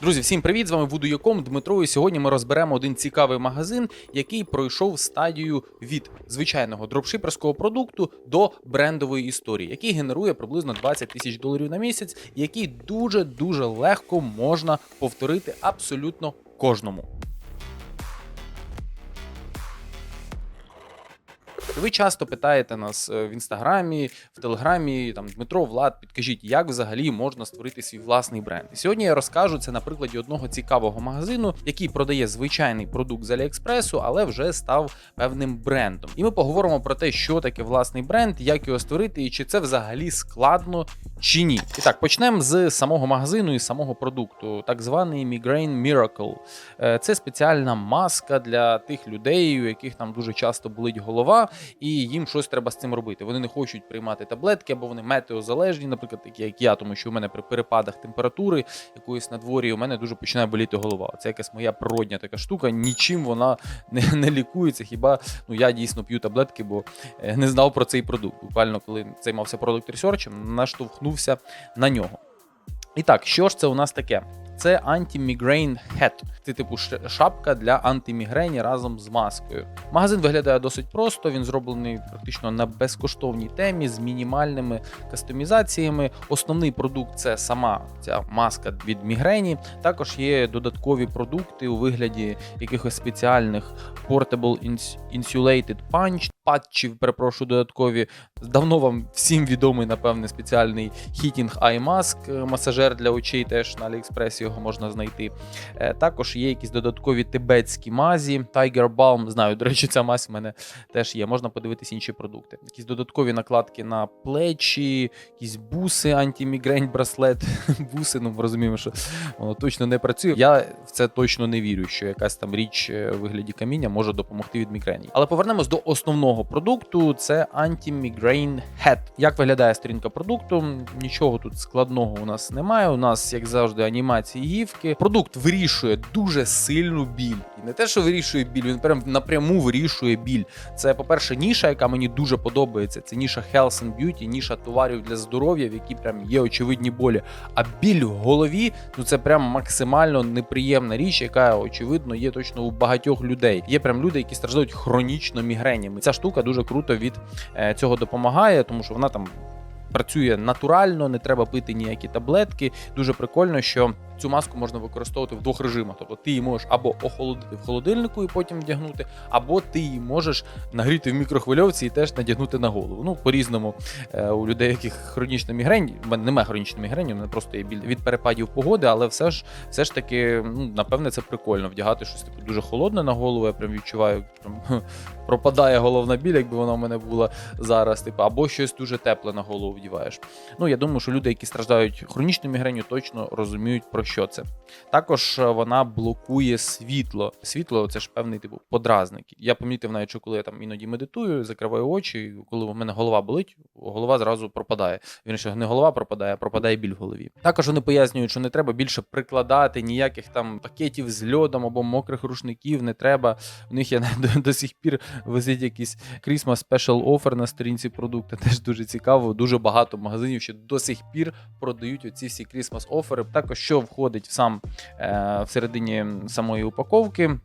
Друзі, всім привіт! З вами Вудуяком Дмитро. І сьогодні ми розберемо один цікавий магазин, який пройшов стадію від звичайного дропшиперського продукту до брендової історії, який генерує приблизно 20 тисяч доларів на місяць, який дуже дуже легко можна повторити абсолютно кожному. Ви часто питаєте нас е, в інстаграмі, в телеграмі, там Дмитро, Влад, підкажіть, як взагалі можна створити свій власний бренд. Сьогодні я розкажу це на прикладі одного цікавого магазину, який продає звичайний продукт з Аліекспресу, але вже став певним брендом. І ми поговоримо про те, що таке власний бренд, як його створити, і чи це взагалі складно чи ні. І так, почнемо з самого магазину і самого продукту, так званий Migraine Miracle. Е, Це спеціальна маска для тих людей, у яких там дуже часто болить голова, і їм щось треба з цим робити. Вони не хочуть приймати таблетки, або вони метеозалежні, наприклад, такі як я, тому що у мене при перепадах температури якоїсь на дворі у мене дуже починає боліти голова. Це якась моя природня така штука. Нічим вона не, не лікується. Хіба ну я дійсно п'ю таблетки, бо е, не знав про цей продукт. Буквально коли займався продукт ресерчем, наштовхнувся на нього. І так, що ж це у нас таке? Це anti-migraine hat. Це типу шапка для антимігрені разом з маскою. Магазин виглядає досить просто. Він зроблений практично на безкоштовній темі з мінімальними кастомізаціями. Основний продукт це сама ця маска від мігрені. Також є додаткові продукти у вигляді якихось спеціальних Portable Insulated Punch, патчів, перепрошую, додаткові. Давно вам всім відомий, напевне, спеціальний Heating Eye Mask, е, масажер для очей, теж на Аліекспресі його можна знайти. Е, Також є якісь додаткові тибетські мазі, Tiger Balm, знаю, до речі, ця мазь в мене теж є. Можна подивитись інші продукти. Якісь додаткові накладки на плечі, якісь буси, антимігрень, браслет, буси. Ну, розуміємо, що воно точно не працює. Я в це точно не вірю, що якась там річ е, у вигляді каміння може допомогти від мігрені. Але повернемось до основного продукту: це Anti-Migraine Head. Як виглядає сторінка продукту? Нічого тут складного у нас немає. У нас, як завжди, анімації гівки. Продукт вирішує дуже сильну біль. І не те, що вирішує біль, він прям напряму вирішує біль. Це, по-перше, ніша, яка мені дуже подобається. Це ніша Health and Beauty, ніша товарів для здоров'я, в якій прям є очевидні болі. А біль в голові ну це прям максимально неприємна річ, яка очевидно є точно у багатьох людей. Є прям люди, які страждають хронічно мігренями. Ця штука дуже круто від е, цього допомагає, тому що вона там. Працює натурально, не треба пити ніякі таблетки. Дуже прикольно, що цю маску можна використовувати в двох режимах. Тобто ти її можеш або охолодити в холодильнику і потім вдягнути, або ти її можеш нагріти в мікрохвильовці і теж надягнути на голову. Ну, по-різному е, у людей, яких хронічна мігрень, в мене немає хронічної мігрені, у мене просто є біль від перепадів погоди, але все ж все ж таки, ну, напевне, це прикольно вдягати щось типу дуже холодне на голову. Я прям відчуваю, прям пропадає головна біль, якби вона в мене була зараз. Типу, або щось дуже тепле на голову вдіваєш. Ну, я думаю, що люди, які страждають хронічною мігренью, точно розуміють про що це. Також е, вона блокує світло. Світло це ж певний типу подразник. Я помітив навіть, що коли я там іноді медитую, закриваю очі, коли в мене голова болить, голова зразу пропадає. Він ще не голова пропадає, а пропадає біль в голові. Також вони пояснюють, що не треба більше прикладати ніяких там пакетів з льодом або мокрих рушників. Не треба. У них є до, до сих пір висить якийсь Christmas Special Offer на сторінці продукту. Теж дуже цікаво. Дуже багато магазинів ще до сих пір продають оці всі Christmas офери. Також що входить в сам е, всередині самої упаковки.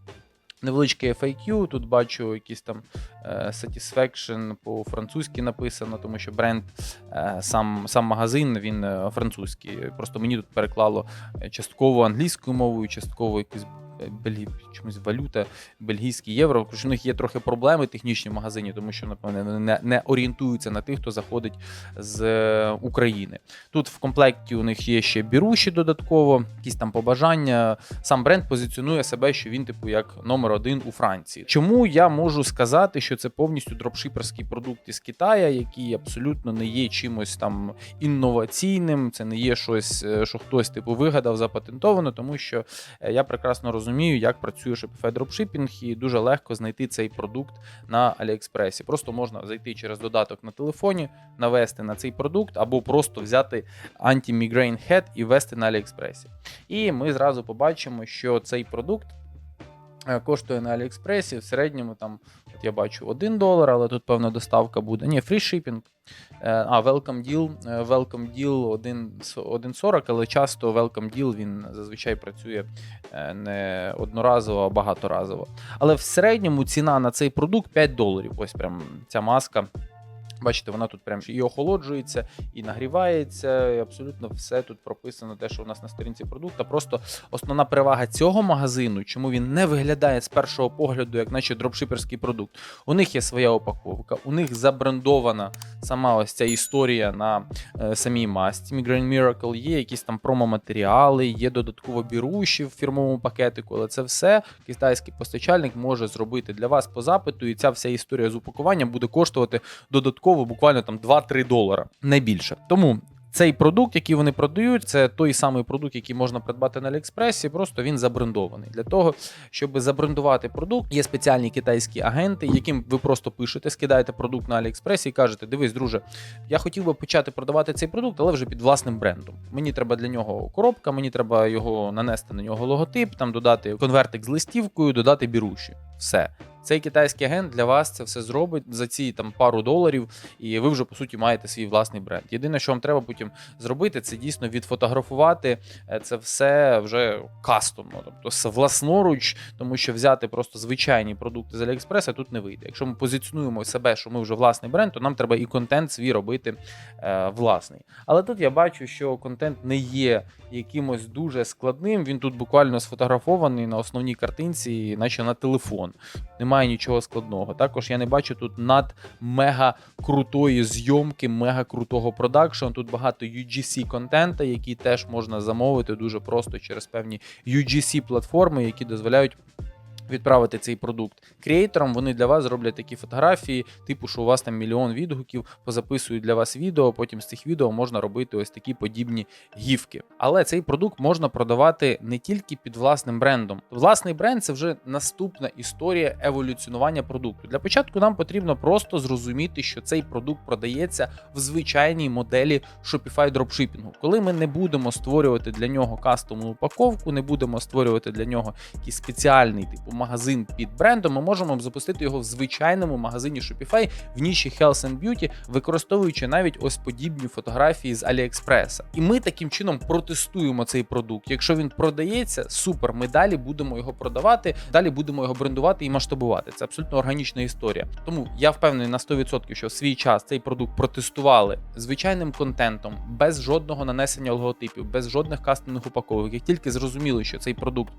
Невеличкий FAQ, тут бачу якийсь там е, Satisfaction по-французьки написано, тому що бренд, е, сам, сам магазин він е, французький. Просто мені тут переклало частково англійською мовою, частково якусь е, бельгі, чомусь валюта, бельгійський євро. Що у них є трохи проблеми технічні в магазині, тому що, напевне, не, не орієнтуються на тих, хто заходить з е, України. Тут в комплекті у них є ще біруші додатково, якісь там побажання. Сам бренд позиціонує себе, що він, типу, як номер один у Франції. Чому я можу сказати, що це повністю дропшиперський продукт із Китаю, який абсолютно не є чимось там інноваційним, це не є щось, е, що хтось типу вигадав, запатентовано, тому що е, я прекрасно розумію, як працює Shopify Dropshipping, і дуже легко знайти цей продукт на Аліекспресі. Просто можна зайти через додаток на телефоні, навести на цей продукт, або просто взяти Anti-Migraine Head і ввести на Аліекспресі. І ми зразу побачимо, що цей продукт коштує на Аліекспресі в середньому там, от я бачу 1 долар, але тут певна доставка буде. Ні, shipping. Е, А, welcome deal, е, welcome deal 1 1.40, але часто welcome deal він зазвичай працює е, не одноразово, а багаторазово. Але в середньому ціна на цей продукт 5 доларів. Ось прям ця маска. Бачите, вона тут прям і охолоджується, і нагрівається, і абсолютно все тут прописано, те, що у нас на сторінці продукту. Просто основна перевага цього магазину, чому він не виглядає з першого погляду, як наче дропшиперський продукт. У них є своя упаковка, у них забрендована сама ось ця історія на е, самій масті. Migraine Miracle, є якісь там промо-матеріали, є додатково біруші в фірмовому пакетику, але це все китайський постачальник може зробити для вас по запиту, і ця вся історія з упакуванням буде коштувати додатково буквально там 2-3 долара, не більше. Тому. Цей продукт, який вони продають, це той самий продукт, який можна придбати на Аліекспресі, просто він забрендований. Для того, щоб забрендувати продукт, є спеціальні китайські агенти, яким ви просто пишете, скидаєте продукт на Аліекспресі і кажете: дивись, друже, я хотів би почати продавати цей продукт, але вже під власним брендом. Мені треба для нього коробка, мені треба його нанести на нього логотип, там додати конвертик з листівкою, додати біруші. Все. Цей китайський агент для вас це все зробить за ці там пару доларів, і ви вже по суті маєте свій власний бренд. Єдине, що вам треба потім зробити, це дійсно відфотографувати е, це все вже кастомно, тобто власноруч, тому що взяти просто звичайні продукти з Аліекспреса тут не вийде. Якщо ми позиціонуємо себе, що ми вже власний бренд, то нам треба і контент свій робити е, власний. Але тут я бачу, що контент не є якимось дуже складним. Він тут буквально сфотографований на основній картинці, наче на телефон. Немає нічого складного. Також я не бачу тут над мега крутої зйомки, мега крутого продакшену. Тут багато UGC контента, який теж можна замовити дуже просто через певні UGC платформи, які дозволяють. Відправити цей продукт креаторам, вони для вас зроблять такі фотографії, типу, що у вас там мільйон відгуків, позаписують для вас відео. Потім з цих відео можна робити ось такі подібні гівки. Але цей продукт можна продавати не тільки під власним брендом. Власний бренд це вже наступна історія еволюціонування продукту. Для початку нам потрібно просто зрозуміти, що цей продукт продається в звичайній моделі Shopify дропшипінгу. Коли ми не будемо створювати для нього кастомну упаковку, не будемо створювати для нього якийсь спеціальний типу магазин під брендом, ми можемо запустити його в звичайному магазині Shopify в ніші Health and Beauty, використовуючи навіть ось подібні фотографії з Аліекспреса. І ми таким чином протестуємо цей продукт. Якщо він продається, супер. Ми далі будемо його продавати, далі будемо його брендувати і масштабувати. Це абсолютно органічна історія. Тому я впевнений на 100%, що в свій час цей продукт протестували звичайним контентом, без жодного нанесення логотипів, без жодних кастомних упаковок. Як тільки зрозуміли, що цей продукт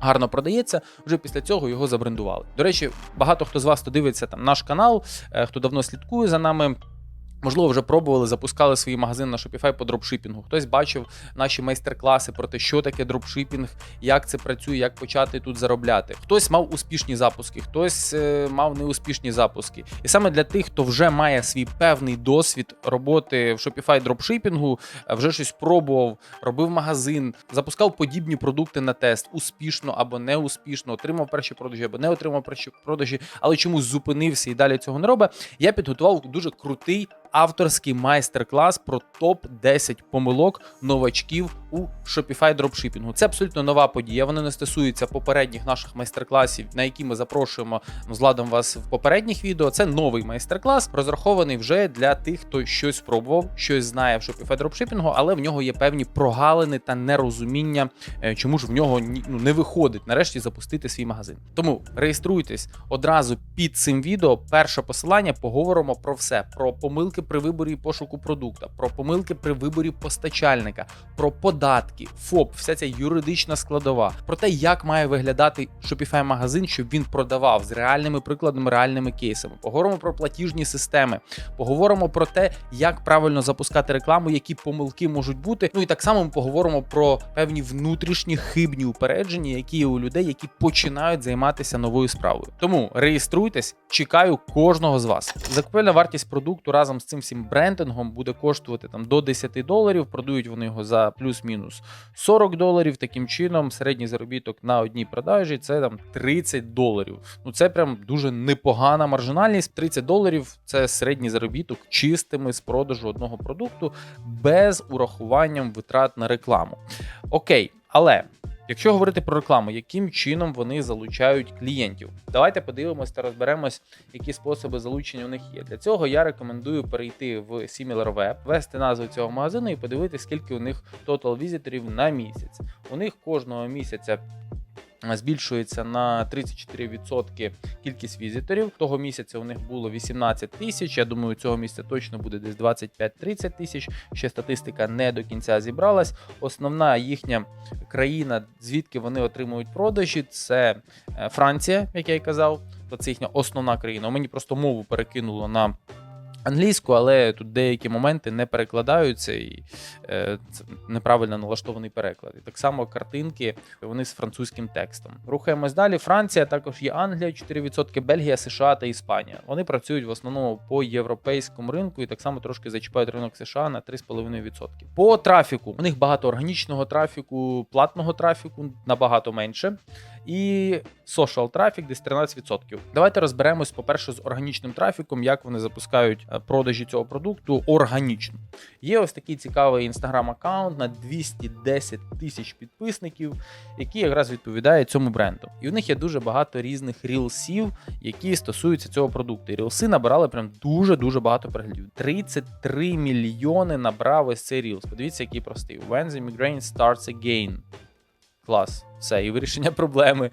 гарно продається, вже після цього його забрендували. До речі, багато хто з вас, хто дивиться там наш канал, е, хто давно слідкує за нами. Можливо, вже пробували, запускали свої магазини на Shopify по дропшипінгу. Хтось бачив наші майстер-класи про те, що таке дропшипінг, як це працює, як почати тут заробляти. Хтось мав успішні запуски, хтось е, мав неуспішні запуски. І саме для тих, хто вже має свій певний досвід роботи в Shopify дропшипінгу, е, вже щось пробував, робив магазин, запускав подібні продукти на тест, успішно або не успішно, отримав перші продажі або не отримав перші продажі, але чомусь зупинився і далі цього не робить. Я підготував дуже крутий авторський майстер-клас про топ 10 помилок новачків у Shopify дропшипінгу. Це абсолютно нова подія. Вона не стосується попередніх наших майстер-класів, на які ми запрошуємо ну, з ладом вас в попередніх відео. Це новий майстер-клас, розрахований вже для тих, хто щось спробував, щось знає в Shopify дропшипінгу, але в нього є певні прогалини та нерозуміння, е, чому ж в нього ну, не виходить нарешті запустити свій магазин. Тому реєструйтесь одразу під цим відео. Перше посилання поговоримо про все: про помилки при виборі і пошуку продукта, про помилки при виборі постачальника, про податки, ФОП, вся ця юридична складова, про те, як має виглядати Shopify магазин, щоб він продавав з реальними прикладами, реальними кейсами. Поговоримо про платіжні системи, поговоримо про те, як правильно запускати рекламу, які помилки можуть бути. Ну і так само ми поговоримо про певні внутрішні хибні упередження, які є у людей, які починають займатися новою справою. Тому реєструйтесь, чекаю кожного з вас. Закупельна вартість продукту разом з цим всім брендингом буде коштувати там до 10 доларів. Продають вони його за плюс-мінус 40 доларів. Таким чином, середній заробіток на одній продажі це там 30 доларів. Ну це прям дуже непогана маржинальність. 30 доларів це середній заробіток чистими з продажу одного продукту без урахуванням витрат на рекламу. Окей, але Якщо говорити про рекламу, яким чином вони залучають клієнтів? Давайте подивимось та розберемось, які способи залучення у них є. Для цього я рекомендую перейти в SimilarWeb, ввести назву цього магазину і подивитися, скільки у них total візиторів на місяць. У них кожного місяця. Збільшується на 34% кількість візиторів. Того місяця у них було 18 тисяч. Я думаю, цього місяця точно буде десь 25-30 тисяч. Ще статистика не до кінця зібралась. Основна їхня країна, звідки вони отримують продажі, це е, Франція, як я й казав. То це їхня основна країна. Мені просто мову перекинуло на англійську, але тут деякі моменти не перекладаються і е, це неправильно налаштований переклад. І так само картинки вони з французьким текстом. Рухаємось далі. Франція також є Англія, 4%, Бельгія, США та Іспанія. Вони працюють в основному по європейському ринку і так само трошки зачіпають ринок США на 3,5%. По трафіку у них багато органічного трафіку, платного трафіку набагато менше. І social трафік десь 13%. Давайте розберемось, по-перше, з органічним трафіком, як вони запускають е, продажі цього продукту органічно. Є ось такий цікавий інстаграм-аккаунт на 210 тисяч підписників, який якраз відповідає цьому бренду. І в них є дуже багато різних рілсів, які стосуються цього продукту. І рілси набирали прям дуже-дуже багато переглядів. 33 мільйони набрав ось цей рілс. Подивіться, який простий. When the migraine starts again. Клас. Все, і вирішення проблеми.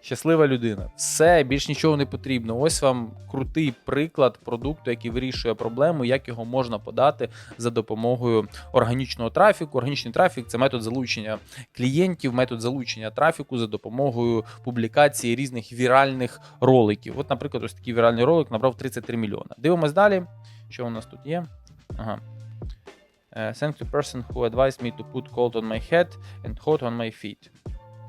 Щаслива людина. Все, більш нічого не потрібно. Ось вам крутий приклад продукту, який вирішує проблему, як його можна подати за допомогою органічного трафіку. Органічний трафік це метод залучення клієнтів, метод залучення трафіку за допомогою публікації різних віральних роликів. От, наприклад, ось такий віральний ролик набрав 33 мільйона. Дивимось далі. Що у нас тут є? Ага. Uh, thanks to person who advised me to put cold on my head and hot on my feet.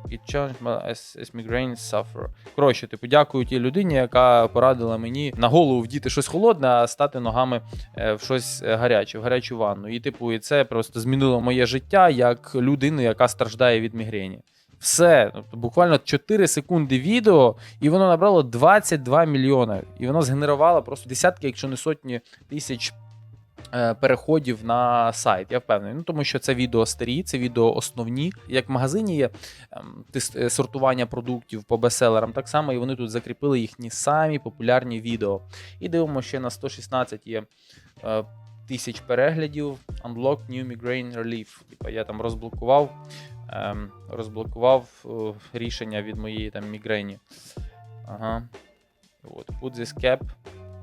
It changed my as, as migraine sufferer. Коротше, типу, дякую тій людині, яка порадила мені на голову вдіти щось холодне, а стати ногами е, в щось е, гаряче, в гарячу ванну. І, типу, і це просто змінило моє життя як людини, яка страждає від мігрені. Все, тобто буквально 4 секунди відео, і воно набрало 22 мільйони. І воно згенерувало просто десятки, якщо не сотні тисяч переходів на сайт. Я впевнений. Ну тому що це відео старі, це відео основні. Як в магазині є ем, е, сортування продуктів по бестселерам, так само і вони тут закріпили їхні самі популярні відео. І дивимося, ще на 116 є. е, Тисяч переглядів, Unlock New Migraine Relief. Типа я там розблокував, ем, розблокував е, рішення від моєї там мігрені. Ага. От, put this cap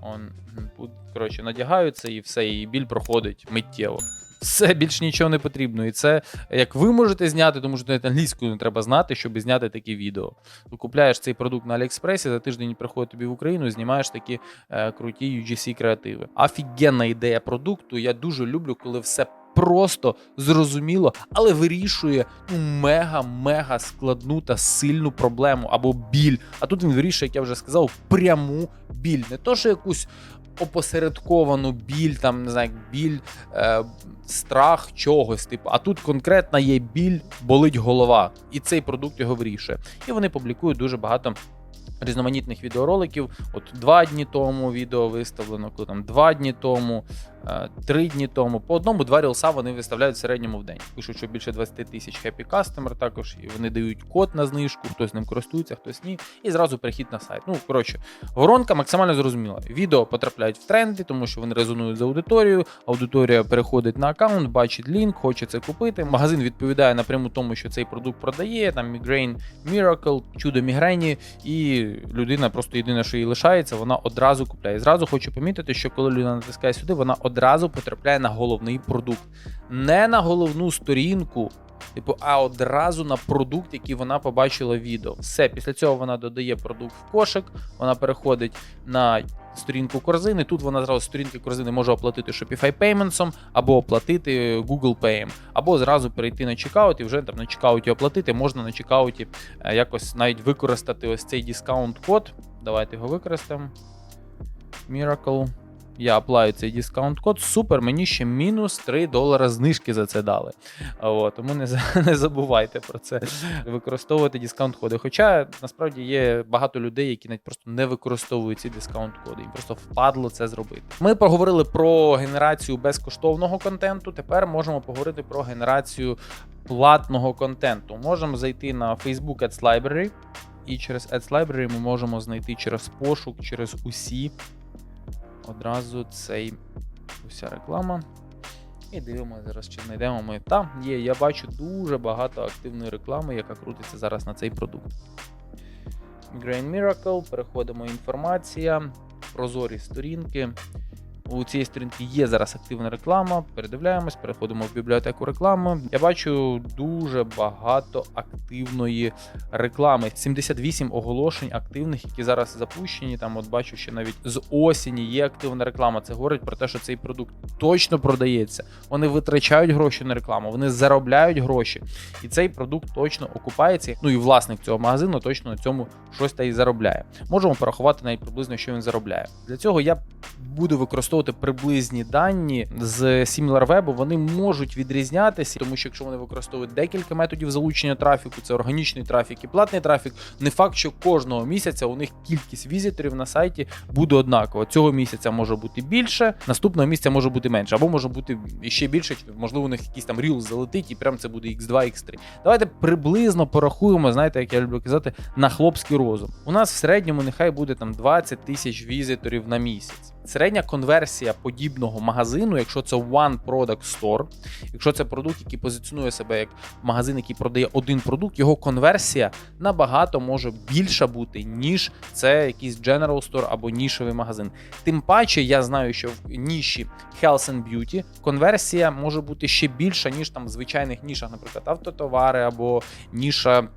мгм, коротше, надягаються і все, і біль проходить миттєво. Все, більш нічого не потрібно. І це як ви можете зняти, тому що навіть англійською не треба знати, щоб зняти такі відео. Ти купляєш цей продукт на Аліекспресі, за тиждень приходить тобі в Україну і знімаєш такі е, круті UGC креативи. Офігенна ідея продукту. Я дуже люблю, коли все просто зрозуміло, але вирішує ну, мега-мега складну та сильну проблему або біль. А тут він вирішує, як я вже сказав, пряму біль. Не то, що якусь опосередковану біль, там не знаю, біль, е, страх чогось, типу. А тут конкретна є біль, болить голова, і цей продукт його вирішує. І вони публікують дуже багато. Різноманітних відеороликів. От два дні тому відео виставлено, коли там два дні тому, три дні тому. По одному два рілса вони виставляють в середньому в день. Пишуть, що більше 20 тисяч happy customer також, і вони дають код на знижку, хтось ним користується, хтось ні. І зразу перехід на сайт. Ну, коротше, воронка максимально зрозуміла. Відео потрапляють в тренди, тому що вони резонують з аудиторією. Аудиторія переходить на аккаунт, бачить лінк, хоче це купити. Магазин відповідає напряму тому, що цей продукт продає. Там Migraine Miracle, чудо мігрені, і людина просто єдине, що їй лишається, вона одразу купляє. Зразу хочу помітити, що коли людина натискає сюди, вона одразу потрапляє на головний продукт, не на головну сторінку. Типу, а одразу на продукт, який вона побачила в відео. Все, після цього вона додає продукт в кошик, вона переходить на сторінку корзини. Тут вона зразу сторінки корзини може оплатити Shopify Payments, або оплатити Google Pay, або зразу перейти на чекаут і вже там на чекауті оплатити. Можна на чекауті е, якось навіть використати ось цей дискаунт-код. Давайте його використаємо. Miracle. Я аплаю цей дискаунт код. Супер, мені ще мінус 3 долара знижки за це дали. От, тому не, не забувайте про це. Використовувати дискаунт коди. Хоча насправді є багато людей, які навіть просто не використовують ці дискаунт коди. Їм просто впадло це зробити. Ми поговорили про генерацію безкоштовного контенту. Тепер можемо поговорити про генерацію платного контенту. Можемо зайти на Facebook Ads Library. І через Ads Library ми можемо знайти через пошук, через усі одразу цей уся реклама. І дивимося зараз, чи знайдемо ми. Там є, я бачу дуже багато активної реклами, яка крутиться зараз на цей продукт. Migraine Miracle, переходимо інформація, прозорі сторінки. У цієї сторінки є зараз активна реклама. Передивляємось, переходимо в бібліотеку реклами. Я бачу дуже багато активної реклами. 78 оголошень активних, які зараз запущені. Там, от бачу, що навіть з осені є активна реклама. Це говорить про те, що цей продукт точно продається. Вони витрачають гроші на рекламу, вони заробляють гроші, і цей продукт точно окупається. Ну і власник цього магазину точно на цьому щось та й заробляє. Можемо порахувати навіть приблизно, що він заробляє. Для цього я буду використовувати приблизні дані з SimilarWeb, вони можуть відрізнятися, тому що якщо вони використовують декілька методів залучення трафіку, це органічний трафік і платний трафік. Не факт, що кожного місяця у них кількість візиторів на сайті буде однакова. Цього місяця може бути більше, наступного місяця може бути менше, або може бути ще більше. Можливо, у них якийсь там ріл залетить, і прям це буде X2, X3. Давайте приблизно порахуємо, знаєте, як я люблю казати, на хлопський розум. У нас в середньому нехай буде там 20 тисяч візиторів на місяць. Середня конверсія подібного магазину, якщо це One Product Store, якщо це продукт, який позиціонує себе як магазин, який продає один продукт, його конверсія набагато може більша бути, ніж це якийсь General Store або нішевий магазин. Тим паче, я знаю, що в ніші Health and Beauty конверсія може бути ще більша, ніж там в звичайних нішах, наприклад, автотовари або ніша.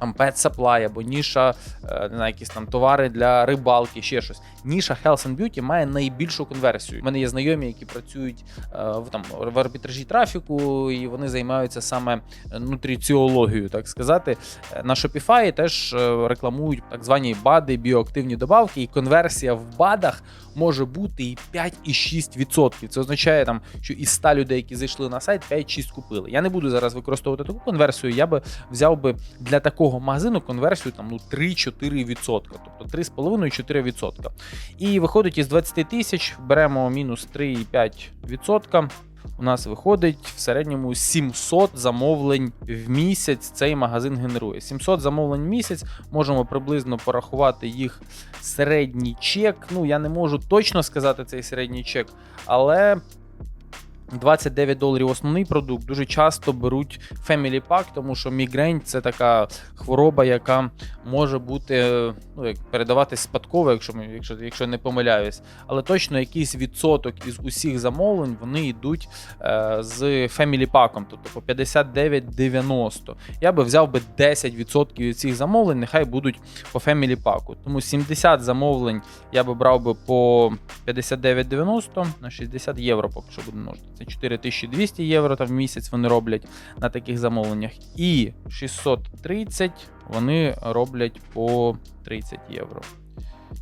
Pet Supply або ніша, е, не знаю, якісь там товари для рибалки, ще щось. Ніша Health and Beauty має найбільшу конверсію. У мене є знайомі, які працюють е, в там в арбітражі трафіку, і вони займаються саме нутриціологією, так сказати. Е, На Shopify теж рекламують так звані БАДи, біоактивні добавки, і конверсія в БАДах може бути і 5,6%. Це означає, там, що із 100 людей, які зайшли на сайт, 5-6 купили. Я не буду зараз використовувати таку конверсію. Я би взяв би для такого магазину конверсію там ну 3-4%, тобто 3,5-4%. І виходить із 20 тисяч, беремо мінус 3,5%. У нас виходить в середньому 700 замовлень в місяць. Цей магазин генерує. 700 замовлень в місяць. Можемо приблизно порахувати їх середній чек. Ну я не можу точно сказати цей середній чек, але 29 доларів основний продукт. Дуже часто беруть Family Pack, тому що мігрень це така хвороба, яка може бути ну, як передаватись спадково, якщо якщо, якщо не помиляюсь. Але точно якийсь відсоток із усіх замовлень вони йдуть е, з Family Pack, тобто по 59,90. Я би взяв би 10% від цих замовлень, нехай будуть по Family Pack. Тому 70 замовлень я би брав би по 59,90 на 60 євро, поки що буде множити. Це 4200 євро там в місяць вони роблять на таких замовленнях. І 630 вони роблять по 30 євро.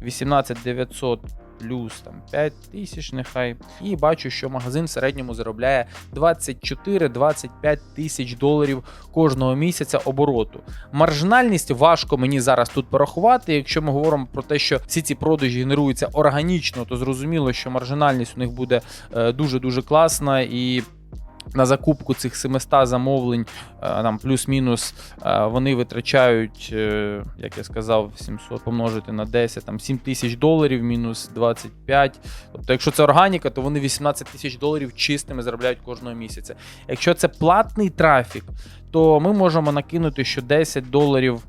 18900 плюс там 5 тисяч нехай. І бачу, що магазин в середньому заробляє 24-25 тисяч доларів кожного місяця обороту. Маржинальність важко мені зараз тут порахувати. Якщо ми говоримо про те, що всі ці продажі генеруються органічно, то зрозуміло, що маржинальність у них буде е, дуже-дуже класна і. На закупку цих 700 замовлень, е, там плюс-мінус, е, вони витрачають, е, як я сказав, 700 помножити на 10, там 7 тисяч доларів, мінус 25. Тобто, якщо це органіка, то вони 18 тисяч доларів чистими заробляють кожного місяця. Якщо це платний трафік, то ми можемо накинути, що 10 доларів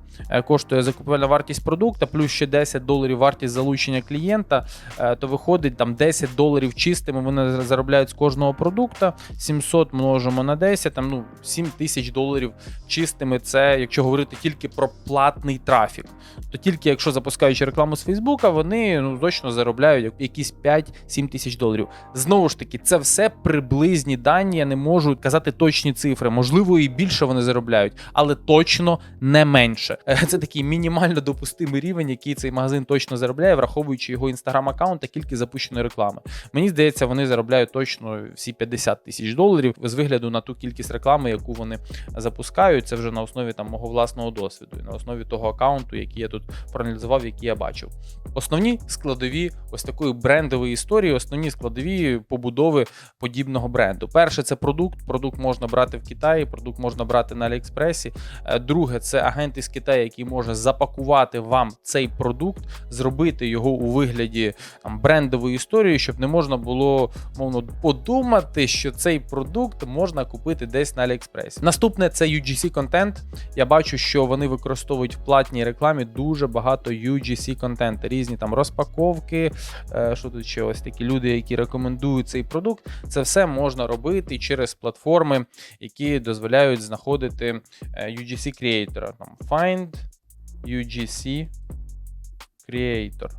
коштує закупівельна вартість продукту, плюс ще 10 доларів вартість залучення клієнта, е, то виходить там 10 доларів чистими вони заробляють з кожного продукту. 700 множимо на 10, там ну 7 тисяч доларів чистими. Це якщо говорити тільки про платний трафік. То тільки якщо запускаючи рекламу з Фейсбука, вони ну точно заробляють якісь 5-7 тисяч доларів. Знову ж таки, це все приблизні дані. Я не можу казати точні цифри. Можливо, і більше вони заробляють, але точно не менше. Е, Це такий мінімально допустимий рівень, який цей магазин точно заробляє, враховуючи його інстаграм-аккаунт та кількість запущеної реклами. Мені здається, вони заробляють точно всі 50 тисяч доларів з вигляду на ту кількість реклами, яку вони запускають. Це вже на основі там мого власного досвіду і на основі того аккаунту, який я тут проаналізував, який я бачив. Основні складові ось такої брендової історії, основні складові побудови подібного бренду. Перше, це продукт. Продукт можна брати в Китаї, продукт можна брати на Аліекспресі. Е, Друге, це агент із Китаю, який може запакувати вам цей продукт, зробити його у вигляді там, брендової історії, щоб не можна було мовно подумати, що цей продукт можна купити десь на Аліекспресі. Наступне це UGC контент. Я бачу, що вони використовують в платній рекламі дуже багато UGC контенту, різні там розпаковки. е, Що тут ще ось такі люди, які рекомендують цей продукт. Це все можна робити через платформи, які дозволяють знаходити е, UGC Creator. Там Find UGC Creator.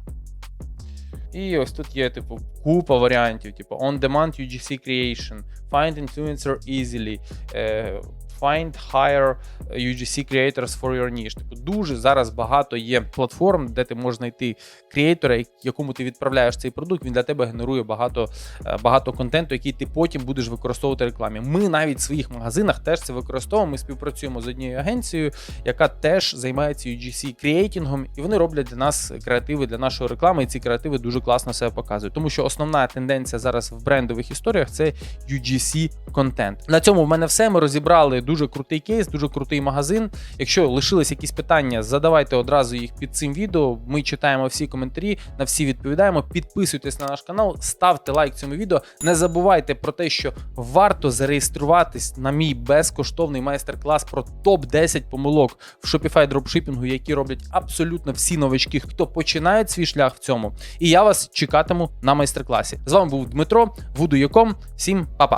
І ось тут є, типу, купа варіантів, типу On-Demand UGC Creation, Find Influencer Easily, е, Find Hire UGC Creators for your niche. Типу, дуже зараз багато є платформ, де ти можеш знайти креатора, якому ти відправляєш цей продукт. Він для тебе генерує багато, е, багато контенту, який ти потім будеш використовувати в рекламі. Ми навіть в своїх магазинах теж це використовуємо. Ми співпрацюємо з однією агенцією, яка теж займається UGC креатінгом, і вони роблять для нас креативи для нашої реклами. І ці креативи дуже класно себе показують. Тому що основна тенденція зараз в брендових історіях це UGC контент. На цьому в мене все. Ми розібрали дуже крутий кейс, дуже крутий магазин. Якщо лишились якісь питання, задавайте одразу їх під цим відео. Ми читаємо всі коментарі, на всі відповідаємо. Підписуйтесь на наш канал, ставте лайк цьому відео. Не забувайте про те, що варто зареєструватись на мій безкоштовний майстер-клас про топ 10 помилок в Shopify дропшипінгу, які роблять абсолютно всі новачки, хто починають свій шлях в цьому. І я вас чекатиму на майстер-класі. З вами був Дмитро, Вуду Яком. Всім па-па!